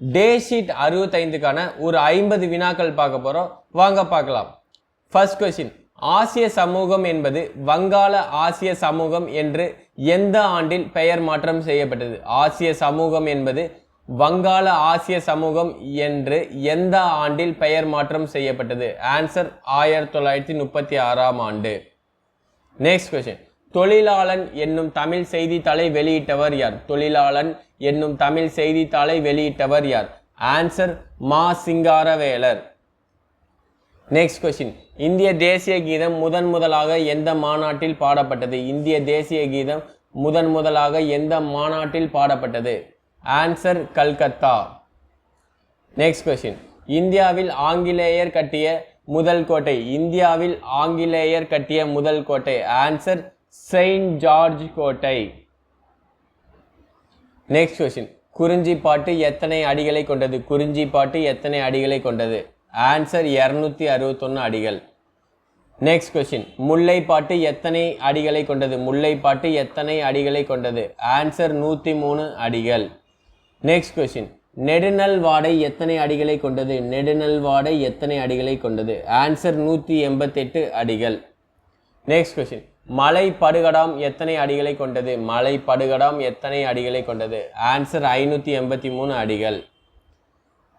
டே sheet அறுபத்தைந்துக்கான ஒரு ஐம்பது வினாக்கள் பார்க்க போகிறோம் வாங்க பார்க்கலாம். ஃபர்ஸ்ட் கொஸ்டின் ஆசிய சமூகம் என்பது வங்காள ஆசிய சமூகம் என்று எந்த ஆண்டில் பெயர் மாற்றம் செய்யப்பட்டது? ஆசிய சமூகம் என்பது வங்காள ஆசிய சமூகம் என்று எந்த ஆண்டில் பெயர் மாற்றம் செய்யப்பட்டது? ஆன்சர் ஆயிரத்தி தொள்ளாயிரத்தி முப்பத்தி ஆறாம் ஆண்டு. நெக்ஸ்ட் கொஸ்டின் தொழிலாளன் என்னும் தமிழ் செய்தித்தாளை வெளியிட்டவர் யார்? தொழிலாளன் என்னும் தமிழ் செய்தித்தாளை வெளியிட்டவர் யார்? ஆன்சர் மா சிங்காரவேலர். நெக்ஸ்ட் கொஸ்டின் இந்திய தேசிய கீதம் முதன் முதலாக எந்த மாநாட்டில் பாடப்பட்டது? இந்திய தேசிய கீதம் முதன் முதலாக எந்த மாநாட்டில் பாடப்பட்டது? ஆன்சர் கல்கத்தா. நெக்ஸ்ட் கொஸ்டின் இந்தியாவில் ஆங்கிலேயர் கட்டிய முதல் கோட்டை. இந்தியாவில் ஆங்கிலேயர் கட்டிய முதல் கோட்டை. ஆன்சர் செயின்ட் ஜார்ஜ் கோட்டை. நெக்ஸ்ட் கொஸ்டின் குறிஞ்சி பாட்டு எத்தனை அடிகளை கொண்டது? குறிஞ்சி பாட்டு எத்தனை அடிகளை கொண்டது? ஆன்சர் இரநூத்தி அறுபத்தொன்னு அடிகள். நெக்ஸ்ட் கொஸ்டின் முல்லைப்பாட்டு எத்தனை அடிகளை கொண்டது? முல்லை பாட்டு எத்தனை அடிகளை கொண்டது? ஆன்சர் நூற்றி மூணு அடிகள். நெக்ஸ்ட் கொஸ்டின் நெடுநல் வாடை எத்தனை அடிகளை கொண்டது? நெடுநல் வாடை எத்தனை அடிகளை கொண்டது? ஆன்சர் நூற்றி எண்பத்தெட்டு அடிகள். நெக்ஸ்ட் கொஸ்டின் மலை படுகடாம் எத்தனை அடிகளை கொண்டது? மலை படுகடாம் எத்தனை அடிகளை கொண்டது? ஆன்சர் ஐநூற்றி எண்பத்தி மூணு அடிகள்.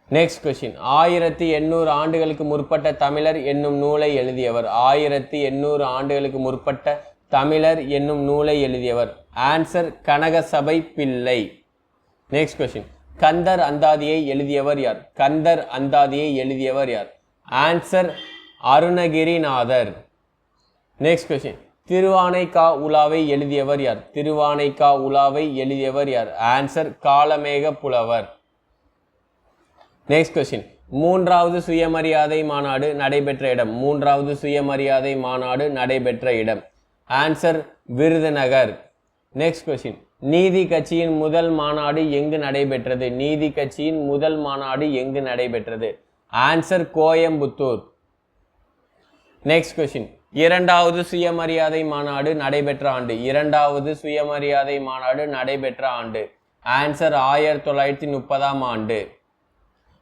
நெக்ஸ்ட் கொஸ்டின் ஆயிரத்தி எண்ணூறு ஆண்டுகளுக்கு முற்பட்ட தமிழர் என்னும் நூலை எழுதியவர். ஆயிரத்தி எண்ணூறு ஆண்டுகளுக்கு முற்பட்ட தமிழர் என்னும் நூலை எழுதியவர். ஆன்சர் கனகசபை பிள்ளை. நெக்ஸ்ட் கொஸ்டின் கந்தர் அந்தாதியை எழுதியவர் யார்? கந்தர் அந்தாதியை எழுதியவர் யார்? Answer Arunagirinathar. Next question Thiruvanaikka உலாவை எழுதியவர் யார்? திருவானைக்கா உலாவை எழுதியவர் யார்? ஆன்சர் காலமேக புலவர். நெக்ஸ்ட் கொஸ்டின் மூன்றாவது சுயமரியாதை மாநாடு நடைபெற்ற இடம். மூன்றாவது சுயமரியாதை மாநாடு நடைபெற்ற இடம். ஆன்சர் விருதுநகர். நெக்ஸ்ட் கொஸ்டின் நீதி கட்சியின் முதல் மாநாடு எங்கு நடைபெற்றது? நீதி கட்சியின் முதல் மாநாடு எங்கு நடைபெற்றது? ஆன்சர் கோயம்புத்தூர். நெக்ஸ்ட் கொஸ்டின் இரண்டாவது சுயமரியாதை மாநாடு நடைபெற்ற ஆண்டு. இரண்டாவது சுயமரியாதை மாநாடு நடைபெற்ற ஆண்டு. ஆன்சர் ஆயிரத்தி தொள்ளாயிரத்தி முப்பதாம் ஆண்டு.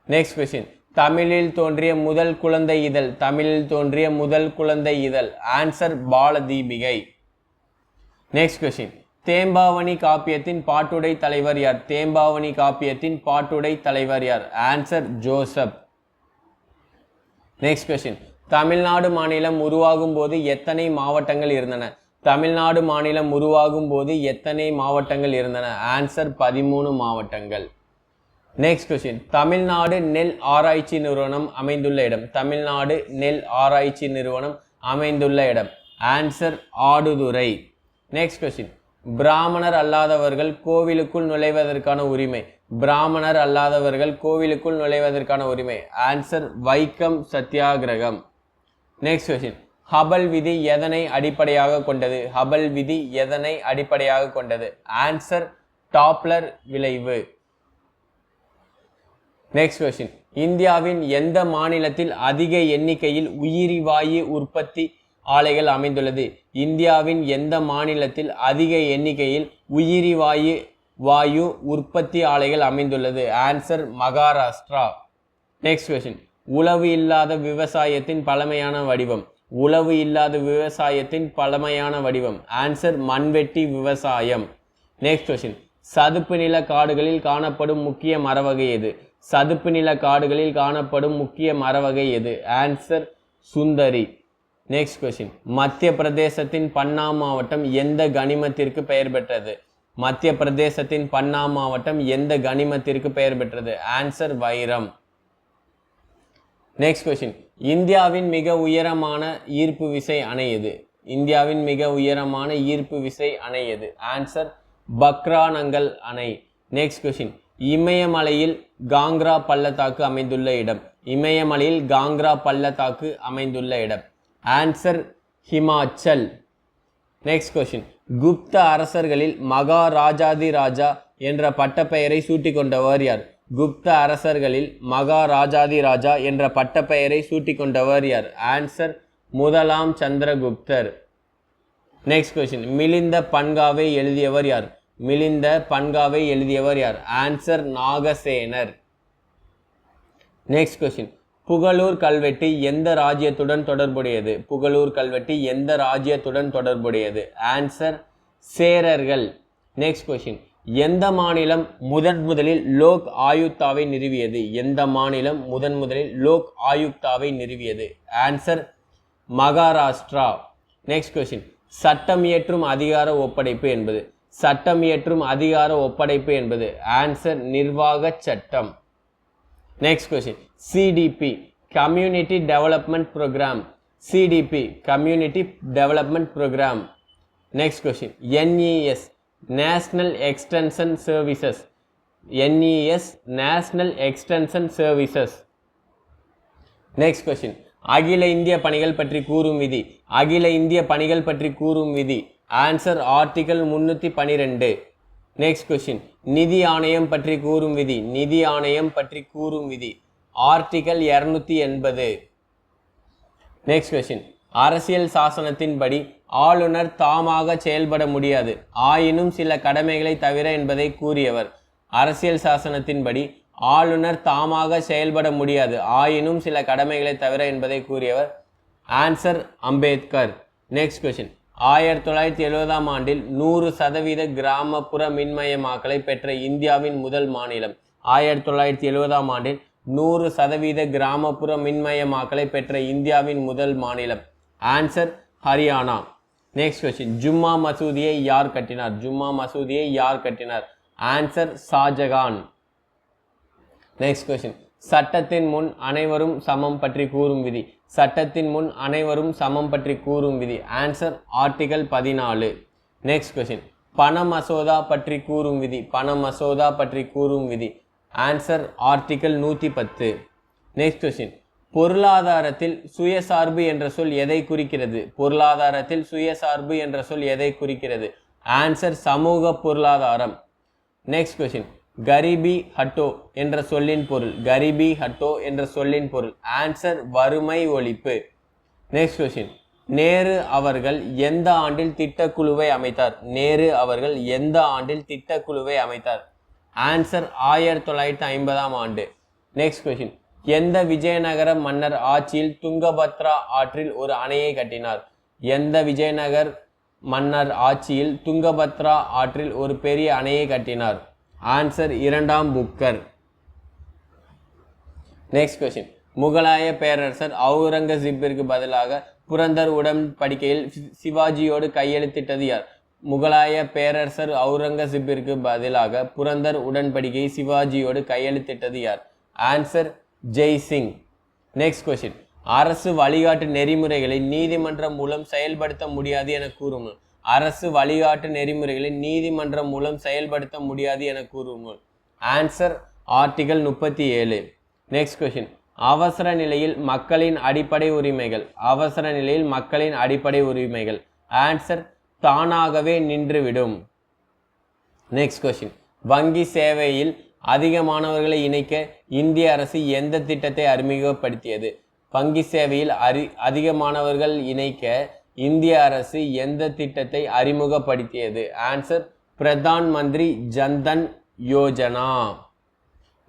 நெக்ஸ்ட் கொஸ்டின் தமிழில் தோன்றிய முதல் குழந்தை இதழ். தமிழில் தோன்றிய முதல் குழந்தை இதழ். Answer Balatheepikai. Next question Thembavani காப்பியத்தின் பாட்டுடை தலைவர் யார்? தேம்பாவணி காப்பியத்தின் பாட்டுடை தலைவர் யார்? Answer Joseph next question Tamil Nadu மாநிலம் உருவாகும் போது எத்தனை மாவட்டங்கள் இருந்தன? தமிழ்நாடு மாநிலம் உருவாகும் போது எத்தனை மாவட்டங்கள் இருந்தன? ஆன்சர் பதிமூணு மாவட்டங்கள். நெக்ஸ்ட் கொஸ்டின் தமிழ்நாடு நெல் ஆராய்ச்சி நிறுவனம் அமைந்துள்ள இடம். தமிழ்நாடு நெல் ஆராய்ச்சி நிறுவனம் அமைந்துள்ள இடம். ஆன்சர் ஆடுதுறை. நெக்ஸ்ட் கொஸ்டின் பிராமணர் அல்லாதவர்கள் கோவிலுக்குள் நுழைவதற்கான உரிமை. பிராமணர் அல்லாதவர்கள் கோவிலுக்குள் நுழைவதற்கான உரிமை. ஆன்சர் வைக்கம் சத்தியாகிரகம். நெக்ஸ்ட் கொஸ்டின் ஹபல் விதி எதனை அடிப்படையாக கொண்டது? ஹபல் விதி எதனை அடிப்படையாக கொண்டது? ஆன்சர் டாப்லர் விளைவு. நெக்ஸ்ட் கொஸ்டின் இந்தியாவின் எந்த மாநிலத்தில் அதிக எண்ணிக்கையில் உயிரி வாயு உற்பத்தி ஆலைகள் அமைந்துள்ளது? இந்தியாவின் எந்த மாநிலத்தில் அதிக எண்ணிக்கையில் உயிரி வாயு வாயு உற்பத்தி ஆலைகள் அமைந்துள்ளது? ஆன்சர் மகாராஷ்டிரா நெக்ஸ்ட் கொஸ்டின் உழவு இல்லாத விவசாயத்தின் பழமையான வடிவம். உழவு இல்லாத விவசாயத்தின் பழமையான வடிவம். ஆன்சர் மண்வெட்டி விவசாயம். நெக்ஸ்ட் கொஸ்டின் சதுப்பு நில காடுகளில் காணப்படும் முக்கிய மரவகை எது? சதுப்பு நில காடுகளில் காணப்படும் முக்கிய மரவகை எது? ஆன்சர் சுந்தரி. நெக்ஸ்ட் கொஸ்டின் மத்திய பிரதேசத்தின் பன்னா மாவட்டம் எந்த கனிமத்திற்கு பெயர் பெற்றது? மத்திய பிரதேசத்தின் பன்னா மாவட்டம் எந்த கனிமத்திற்கு பெயர் பெற்றது? ஆன்சர் வைரம். நெக்ஸ்ட் கொஷின் இந்தியாவின் மிக உயரமான ஈர்ப்பு விசை அணை எது? இந்தியாவின் மிக உயரமான ஈர்ப்பு விசை அணை எது? ஆன்சர் பக்ரானங்கல் அணை. நெக்ஸ்ட் கொஷின் இமயமலையில் காங்க்ரா பள்ளத்தாக்கு அமைந்துள்ள இடம். இமயமலையில் காங்க்ரா பள்ளத்தாக்கு அமைந்துள்ள இடம். Answer Himachal. Next question Gupta அரசர்களில் மகாராஜாதி ராஜா என்ற பட்டப்பெயரை சூட்டிக்கொண்டவர் யார்? குப்த அரசர்களில் மகாராஜாதி ராஜா என்ற பட்டப்பெயரை சூட்டிக்கொண்டவர் யார்? ஆன்சர் முதலாம் சந்திரகுப்தர். நெக்ஸ்ட் கொஸ்டின் மிலிந்த பன்காவை எழுதியவர் யார்? மிலிந்த பன்காவை எழுதியவர் யார்? Answer Nagasenar. Next question Pugalur கல்வெட்டு எந்த ராஜ்யத்துடன் தொடர்புடையது? புகழூர் கல்வெட்டு எந்த ராஜ்யத்துடன் தொடர்புடையது? ஆன்சர் சேரர்கள். நெக்ஸ்ட் கொஸ்டின் எந்த மாநிலம் முதன் முதலில் லோக் ஆயுக்தாவை நிறுவியது? எந்த மாநிலம் முதன் முதலில் லோக் ஆயுக்தாவை நிறுவியது? ஆன்சர் மகாராஷ்டிரா. நெக்ஸ்ட் கொஸ்டின் சட்டம் இயற்றும் அதிகார ஒப்படைப்பு என்பது? சட்டம் இயற்றும் அதிகார ஒப்படைப்பு என்பது? ஆன்சர் நிர்வாக சட்டம். Next question CDP community development programme CDP community development programme next question NES national extension services NES national extension services next question அகில இந்திய பணிகள் பற்றி கூறும் விதி. அகில இந்திய பணிகள் பற்றி கூறும் விதி. ஆன்சர் ஆர்டிகல் முன்னூற்றி பனிரெண்டு. நெக்ஸ்ட் கொஸ்டின் நிதி ஆணையம் பற்றி கூறும் விதி. நிதி ஆணையம் பற்றி கூறும் விதி. ஆர்டிகல் இரநூத்தி எண்பது. நெக்ஸ்ட் கொஸ்டின் அரசியல் சாசனத்தின்படி ஆளுநர் தாமாக செயல்பட முடியாது. ஆயினும் சில கடமைகளை தவிர என்பதை கூறியவர். அரசியல் சாசனத்தின்படி ஆளுநர் தாமாக செயல்பட முடியாது. ஆயினும் சில கடமைகளை தவிர என்பதை கூறியவர் ஆன்சர் அம்பேத்கர். நெக்ஸ்ட் கொஸ்டின் ஆயிரத்தி தொள்ளாயிரத்தி எழுபதாம் ஆண்டில் நூறு சதவீத கிராமப்புற மின்மயமாக்கலை பெற்ற இந்தியாவின் முதல் மாநிலம். ஆயிரத்தி தொள்ளாயிரத்தி எழுபதாம் ஆண்டில் நூறு சதவீத கிராமப்புற மின்மயமாக்கலை பெற்ற இந்தியாவின் முதல் மாநிலம். Answer Haryana next question Jumma மசூதியை யார் கட்டினார் ஜும்மா மசூதியை யார் கட்டினார் ஆன்சர் ஷாஜகான் நெக்ஸ்ட் கொஸ்டின் சட்டத்தின் முன் அனைவரும் சமம் பற்றி கூறும் விதி. சட்டத்தின் முன் அனைவரும் சமம் பற்றி கூறும் விதி. ஆன்சர் ஆர்டிகல் பதினாலு. நெக்ஸ்ட் கொஸ்டின் பண மசோதா பற்றி கூறும் விதி. பண மசோதா பற்றி கூறும் விதி. ஆன்சர் ஆர்டிகல் நூற்றி பத்து. நெக்ஸ்ட் கொஸ்டின் பொருளாதாரத்தில் சுயசார்பு என்ற சொல் எதை குறிக்கிறது? பொருளாதாரத்தில் சுயசார்பு என்ற சொல் எதை குறிக்கிறது? ஆன்சர் சமூக பொருளாதாரம். நெக்ஸ்ட் கொஸ்டின் கரிபி ஹட்டோ என்ற சொல்லின் பொருள். கரிபி ஹட்டோ என்ற சொல்லின் பொருள். ஆன்சர் வறுமை ஒழிப்பு. நெக்ஸ்ட் கொஸ்டின் நேரு அவர்கள் எந்த ஆண்டில் திட்டக்குழுவை அமைத்தார்? நேரு அவர்கள் எந்த ஆண்டில் திட்டக்குழுவை அமைத்தார்? ஆன்சர் ஆயிரத்தி தொள்ளாயிரத்தி ஐம்பதாம் ஆண்டு. நெக்ஸ்ட் கொஸ்டின் எந்த விஜயநகர மன்னர் ஆட்சியில் துங்கபத்ரா ஆற்றில் ஒரு அணையை கட்டினார்? எந்த விஜயநகர் மன்னர் ஆட்சியில் துங்கபத்ரா ஆற்றில் ஒரு பெரிய அணையை கட்டினார்? ஆன்சர் இரண்டாம் புக்கர். நெக்ஸ்ட் கொஸ்டின் முகலாய பேரரசர் அவுரங்கசீப்பிற்கு பதிலாக புரந்தர் உடன்படிக்கையில் சி- சிவாஜியோடு கையெழுத்திட்டது யார்? முகலாய பேரரசர் அவுரங்கசீப்பிற்கு பதிலாக புரந்தர் உடன்படிக்கையை சிவாஜியோடு கையெழுத்திட்டது யார்? Answer Jai Singh next question அரசு வழிகாட்டு நெறிமுறைகளை நீதிமன்றம் மூலம் செயல்படுத்த முடியாது என கூறும். அரசு வழிகாட்டு நெறிமுறைகளை நீதிமன்றம் மூலம் செயல்படுத்த முடியாது என கூறும். ஆன்சர் ஆர்டிகல் முப்பத்தி ஏழு. நெக்ஸ்ட் கொஸ்டின் அவசர நிலையில் மக்களின் அடிப்படை உரிமைகள். அவசர நிலையில் மக்களின் அடிப்படை உரிமைகள். ஆன்சர் தானாகவே நின்றுவிடும். நெக்ஸ்ட் கொஸ்டின் வங்கி சேவையில் அதிக மாணவர்களை இணைக்க இந்திய அரசு எந்த திட்டத்தை அறிமுகப்படுத்தியது? வங்கி சேவையில் அறி அதிக மாணவர்கள் இணைக்க இந்திய அரசு எந்த திட்டத்தை அறிமுகப்படுத்தியது? Answer Pradhan Mantri Jan Dhan Yojana.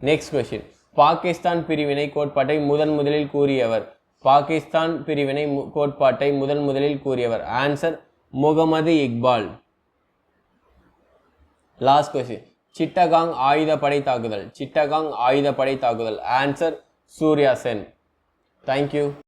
Next question. Pakistan பிரிவினை கோட்பாட்டை முதன் முதலில் கூறியவர். பாகிஸ்தான் பிரிவினை மு- கோட்பாட்டை முதன் முதலில் கூறியவர். Answer Mohammed Iqbal. Last question Chittagong ஆயுதப்படை தாக்குதல். சிட்டகாங் ஆயுதப்படை தாக்குதல். ஆன்சர் சூர்யா சென். தேங்க்யூ